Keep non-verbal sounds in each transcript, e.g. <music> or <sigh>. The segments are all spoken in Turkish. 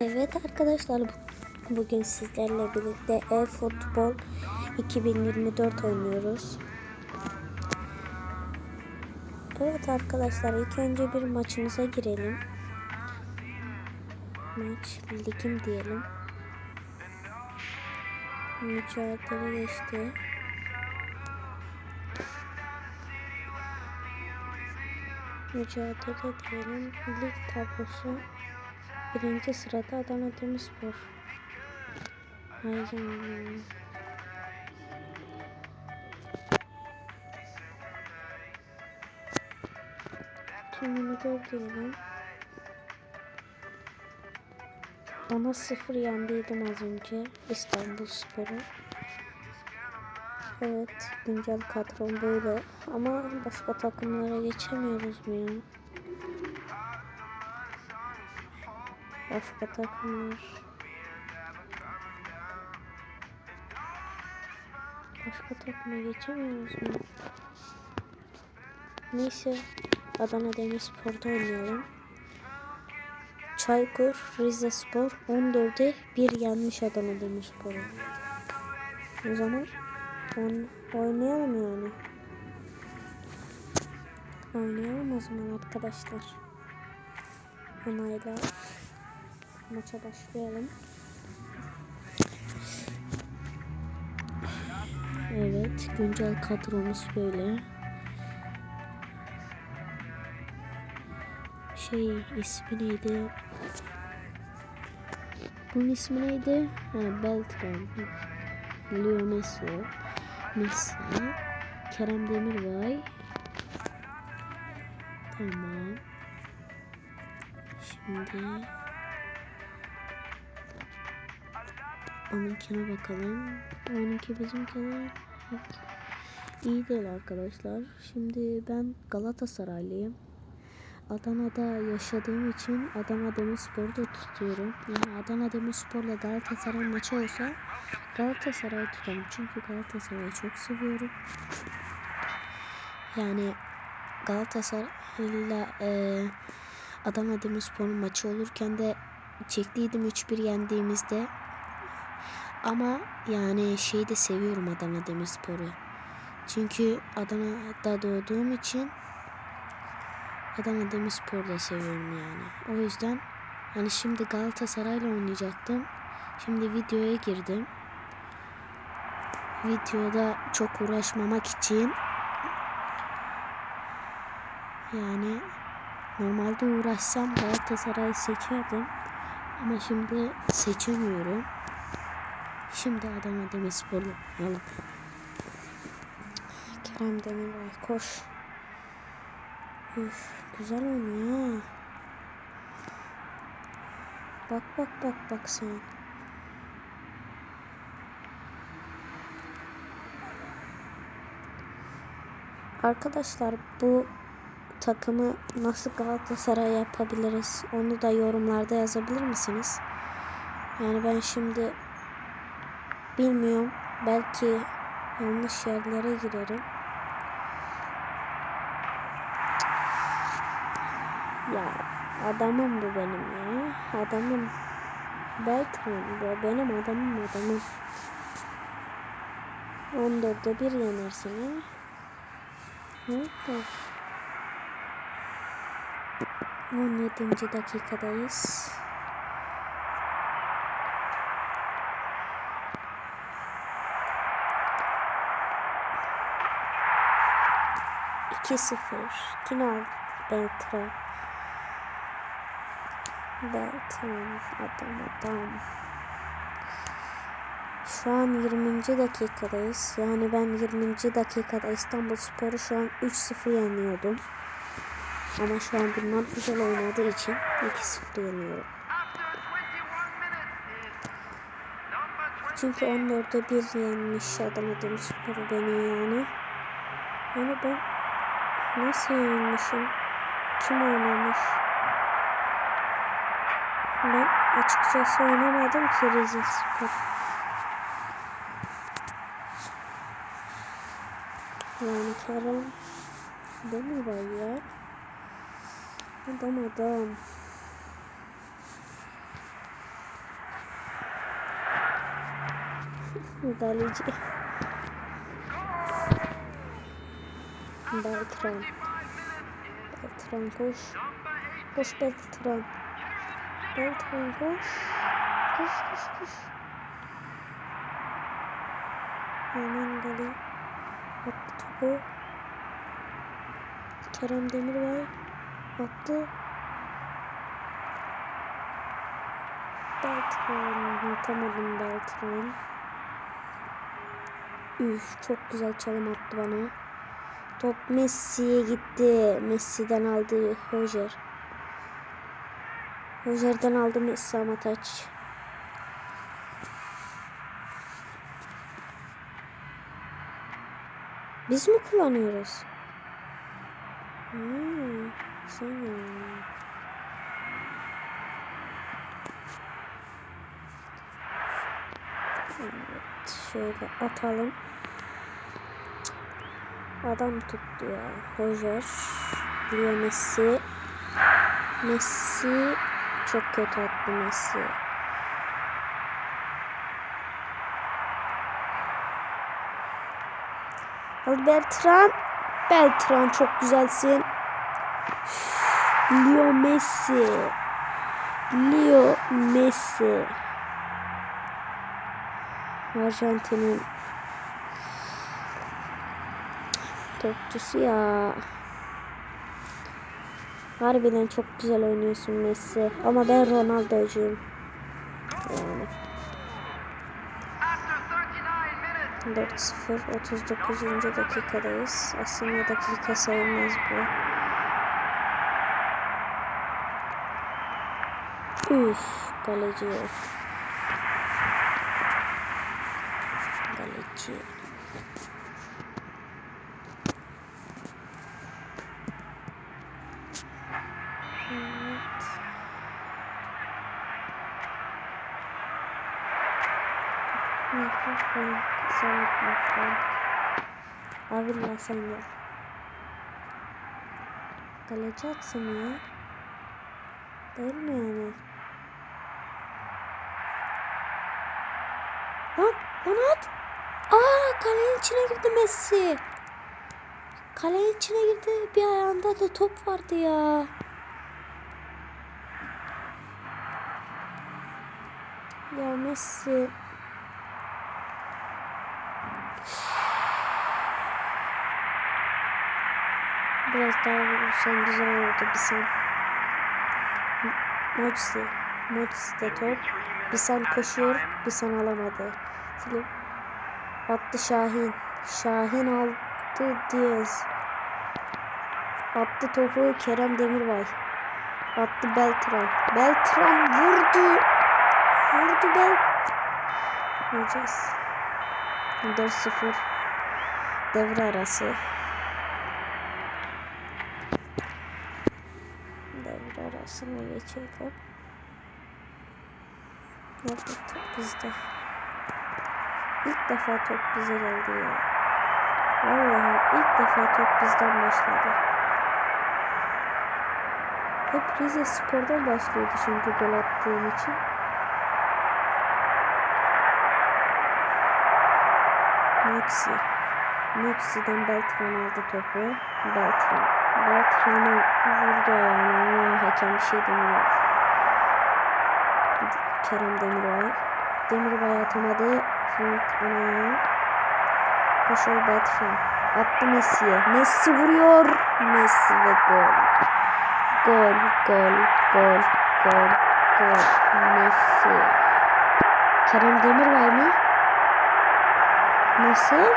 Evet arkadaşlar bugün sizlerle birlikte e-futbol 2024 oynuyoruz. Evet arkadaşlar ilk önce bir maçımıza girelim. Maç ligim diyelim. Mücadele geçti. Mücadele diyelim. Lig tablosu. Birinci sırada Adana Demirspor. Ay canım. Tümünü gör diyelim. Ona sıfır yendiydim az önce İstanbul Spor'u. Evet güncel kadrom böyle ama başka takımlara geçemiyoruz mu ya? Başka takımlar. Başka takıma geçemiyoruz mu? Neyse Adana Demirspor'da oynayalım. Çaykur Rizespor 14'e 1 yenmiş Adana Demirspor'u. O zaman on, oynayalım yani. Oynayalım o zaman arkadaşlar. Onayla maça başlayalım. Evet, güncel kadromuz böyle. Şey ismi neydi? Bunun ismi neydi? Ha, Beltran. Leo Messi. Messi. Kerem Demirbay. Tamam. Şimdi onunkine bakalım. Onunki bizimkine iyi değil arkadaşlar. Şimdi ben Galatasaraylıyım. Adana'da yaşadığım için Adana Demirspor'u da tutuyorum. Yani Adana Demirspor'la Galatasaray maçı olsa Galatasaray'ı tutarım. Çünkü Galatasaray'ı çok seviyorum. Yani Galatasaray'la e, Adana Demirspor'un maçı olurken de çektiydim 3-1 yendiğimizde. Ama yani şeyi de seviyorum Adana Demirspor'u. Çünkü Adana'da doğduğum için Adana Demirspor'u da seviyorum yani. O yüzden hani şimdi Galatasaray'la oynayacaktım. Şimdi videoya girdim. Videoda çok uğraşmamak için yani normalde uğraşsam Galatasaray'ı seçerdim. Ama şimdi seçemiyorum. Şimdi Adana Demirspor'u oynayalım. Kerem Demirbay koş. Üf, güzel oynuyor ha. Bak bak bak bak sen. Arkadaşlar bu takımı nasıl Galatasaray yapabiliriz? Onu da yorumlarda yazabilir misiniz? Yani ben şimdi bilmiyorum. Belki yanlış yerlere girerim. Ya adamım bu benim ya. Adamım. Beltran bu benim adamım adamım. 14'de bir yenersin ha. Evet. 17. dakikadayız. İki sıfır. Kinal Beltran. Beltran adam adam. Şu an 20. dakikadayız. Yani ben 20. dakikada İstanbul Sporu şu an 3-0 yeniyordum. Ama şu an bunlar güzel oynadığı için 2-0 yeniyorum. Çünkü 14'e 1 yenmiş Adana Demirspor beni yani. Yani ben Nasıl yayınmışım? Kim oynamış? Ben açıkçası oynamadım ki Rize Spor. Yani Kerem Demir var ya. Adam adam. <laughs> Galeci. Beltran. Beltran koş. Koş Beltran. Beltran koş. Koş koş koş. Hemen Gali. Attı topu. Kerem Demirbay attı. Beltran. Atamadım Beltran. Üf çok güzel çalım attı bana. Top Messi'ye gitti. Messi'den aldı Hojer. Hojer'den aldı Messi ama taç. Biz mi kullanıyoruz? Hmm. Evet, şöyle atalım. Adam tuttu ya. Roger. Leo Messi. Messi çok kötü attı Messi. Beltran. Beltran çok güzelsin. Leo Messi. Leo Messi. Arjantin'in topçusu ya. Harbiden çok güzel oynuyorsun Messi. Ama ben Ronaldo'cuyum. Yani. 4-0 39. dakikadayız. Aslında dakika sayılmaz bu. Üf, kaleci. Kaleci. Evet. Mikrofon, sen mikrofon. Abilla sen gel. Kaleci atsın ya. Değil mi yani? Lan, lan at. Aa kalenin içine girdi Messi. Kalenin içine girdi. Bir ayağında da top vardı ya. Ya Messi. Biraz daha vurursan güzel olurdu bir sen. Modsi. Modsi de top. Bir sen koşuyor. Bir sen alamadı. Film. Attı Şahin. Şahin aldı Diaz. Attı topu Kerem Demirbay. Attı Beltran. Beltran vurdu. Vurdu Bel. Vuracağız. 4-0. Devre arası. Devre arasına geçelim. Nerede top bizde? İlk defa top bize geldi ya. Vallahi ilk defa top bizden başladı. Hep Rize Spor'dan başlıyordu çünkü gol attığım için. Muxi. Muxi'den Beltran aldı topu. Beltran. Beltran'ı vurdu ayağına ama hakem bir şey demiyor. Kerem Demirbay. Demirbay atamadı. Frank Anaya. Koşuyor Beltran. Attı Messi'ye. Messi vuruyor. Messi ve gol. Gol, gol, gol, gol, gol. Messi. Kerem Demirbay mı? Nasıl?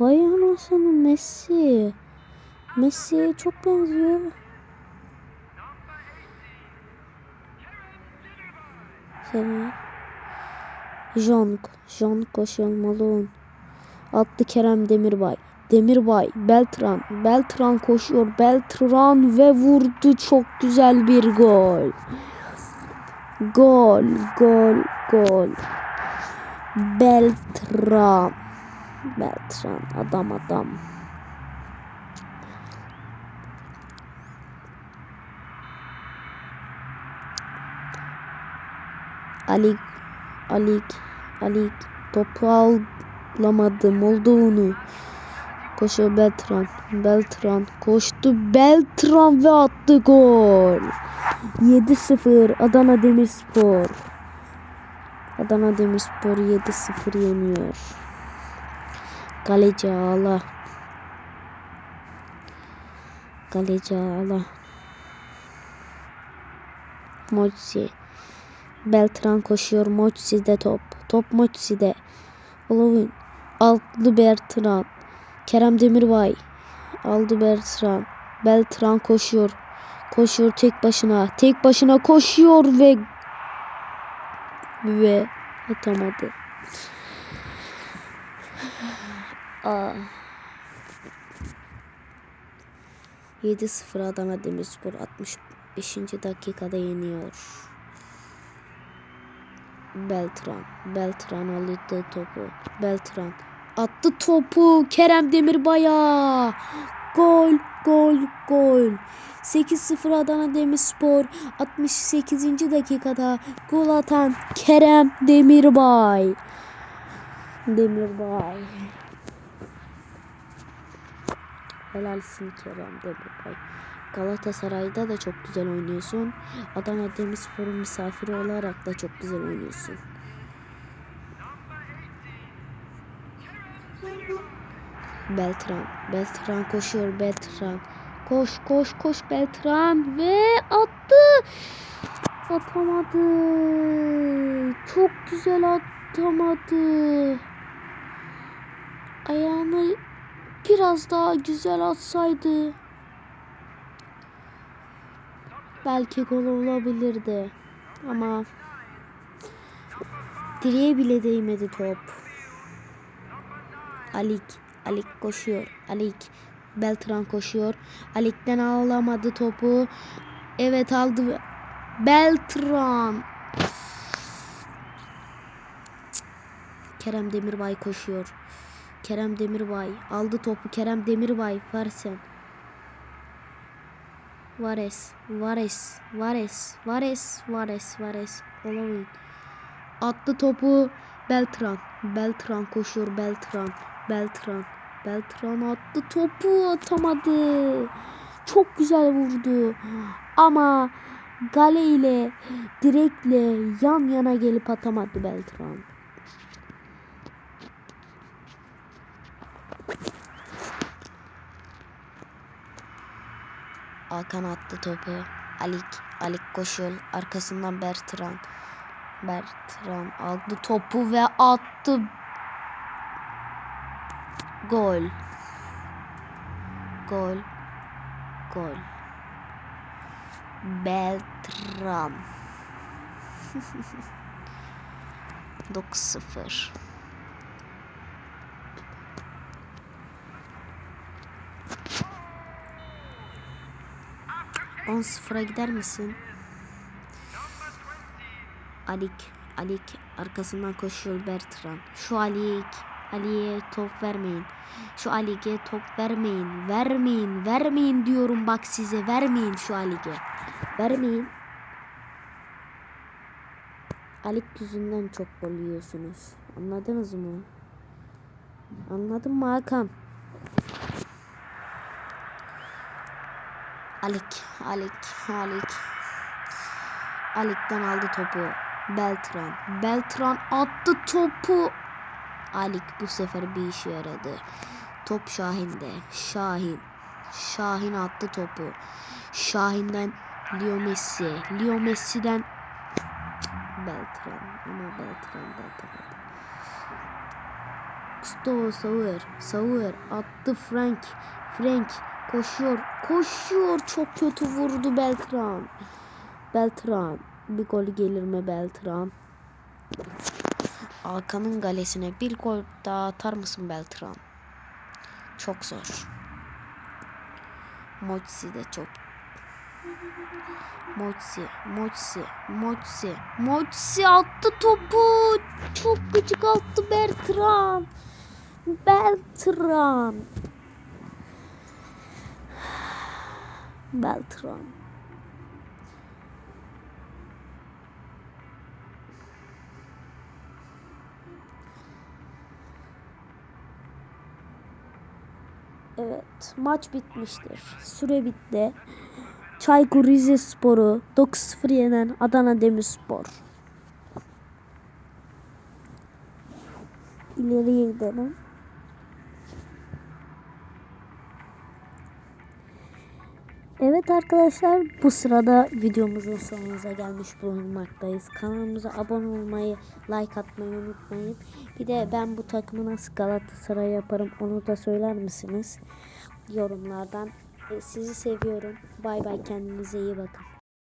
Vay anasını Messi. Messi'ye çok benziyor. Seni. Jong. Jong koşuyor Malone. Attı Kerem Demirbay. Demirbay, Beltran, Beltran koşuyor. Beltran ve vurdu çok güzel bir gol. Gol, gol, gol. Beltran. Bertrand adam adam. Alik Alik Alik topu alamadı Moldova'nı. Koşuyor Beltran. Beltran koştu. Beltran ve attı gol. 7-0 Adana Demirspor. Adana Demirspor 7-0 yeniyor. Kaleci ağla. Kaleci ağla. Moçsi. Beltran koşuyor. Moçsi'de top. Top Moçsi'de. Olavın. Altlı Bertran. Kerem Demirbay. Aldı Bertran. Beltran koşuyor. Koşuyor tek başına. Tek başına koşuyor ve ve atamadı. Aa. 7-0 Adana Demirspor 65. dakikada yeniyor. Beltran. Beltran aldı topu. Beltran attı topu Kerem Demirbay'a. Gol, gol, gol. 8-0 Adana Demirspor 68. dakikada gol atan Kerem Demirbay. Demirbay. Helalsin Kerem Demirbay. Galatasaray'da da çok güzel oynuyorsun. Adana Demirspor'un misafiri olarak da çok güzel oynuyorsun. Beltran. Beltran koşuyor Beltran. Koş koş koş Beltran ve attı. Atamadı. Çok güzel atamadı. Ayağını biraz daha güzel atsaydı belki gol olabilirdi. Ama direğe bile değmedi top. Alik, Alik koşuyor. Alik, Beltran koşuyor. Alik'ten alamadı topu. Evet aldı. Beltran. Kerem Demirbay koşuyor. Kerem Demirbay aldı topu. Kerem Demirbay Farsen. Vares, Vares, Vares, Vares, Vares, Vares. Olamayın. Attı topu Beltran. Beltran koşuyor Beltran. Beltran. Beltran attı topu atamadı. Çok güzel vurdu. Ama Gale ile direkle yan yana gelip atamadı Beltran. Hakan attı topu. Alik, Alik koşuyor. Arkasından Bertran. Bertran aldı topu ve attı. Gol. Gol. Gol. Beltran. 9-0. <laughs> On sıfıra gider misin? Alik, Alik arkasından koşuyor Bertran. Şu Alik, Ali'ye top vermeyin. Şu Alik'e top vermeyin. Vermeyin, vermeyin diyorum bak size. Vermeyin şu Alik'e. Vermeyin. Alik yüzünden çok gol yiyorsunuz. Anladınız mı? Anladın mı Hakan? Alik, Alik, Alik. Alik'ten aldı topu. Beltran. Beltran attı topu. Alik bu sefer bir işe yaradı. Top Şahin'de. Şahin. Şahin attı topu. Şahin'den Leo Messi. Leo Messi'den Beltran. Ama Beltran da atamadı. Gustavo Sauer. Sauer attı Frank. Frank koşuyor. Koşuyor. Çok kötü vurdu Beltran. Beltran. Bir gol gelir mi Beltran? Hakan'ın galesine bir gol daha atar mısın Beltran? Çok zor. Moçsi de çok. Moçsi, Moçsi, Moçsi, Moçsi attı topu. Çok gıcık attı Bertran. Beltran. Beltran. Evet, maç bitmiştir. Süre bitti. Çaykur Rizespor'u 9-0 yenen Adana Demirspor. İleriye gidelim. Evet arkadaşlar bu sırada videomuzun sonuna gelmiş bulunmaktayız. Kanalımıza abone olmayı, like atmayı unutmayın. Bir de ben bu takımı nasıl Galatasaray yaparım onu da söyler misiniz? Yorumlardan. E, Sizi seviyorum. Bay bay kendinize iyi bakın.